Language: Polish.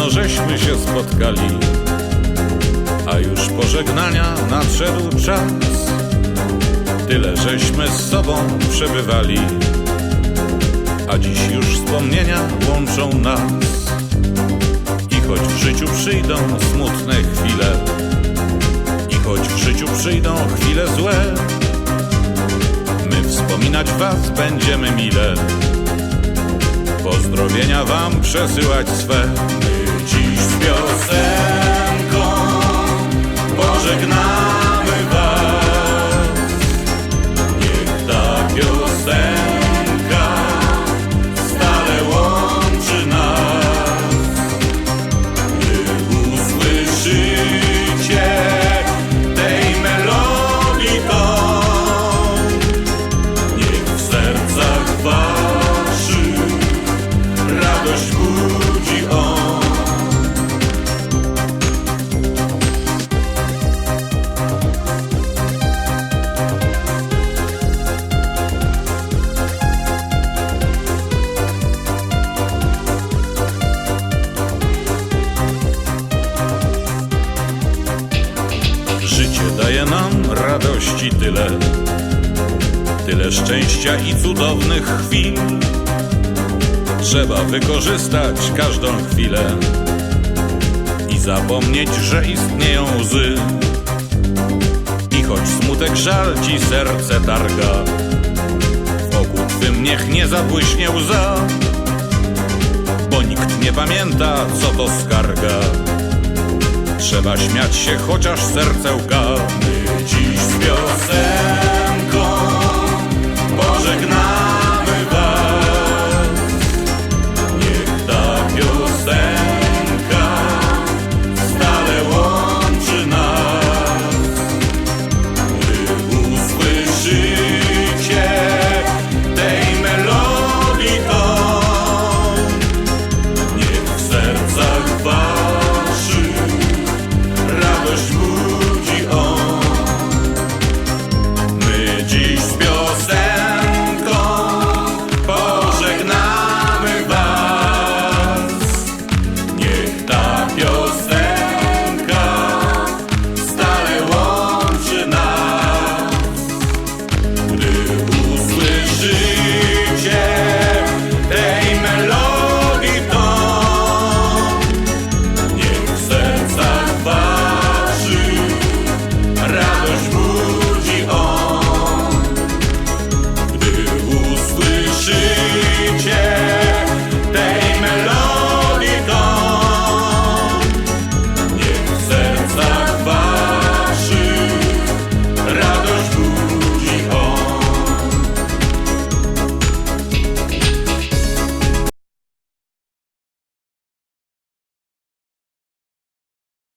Niedawno żeśmy się spotkali, a już pożegnania nadszedł czas. Tyle żeśmy z sobą przebywali, a dziś już wspomnienia łączą nas. I choć w życiu przyjdą smutne chwile, i choć w życiu przyjdą chwile złe, my wspominać was będziemy mile. Pozdrowienia wam przesyłać swe. Dziś z piosenką radość budzi on. Życie daje nam radości tyle, tyle szczęścia i cudownych chwil. Trzeba wykorzystać każdą chwilę i zapomnieć, że istnieją łzy. I choć smutek żal ci serce targa, w oku twym niech nie zabłyśnie łza, bo nikt nie pamięta, co to skarga. Trzeba śmiać się, chociaż serce łka. My dziś z piosenką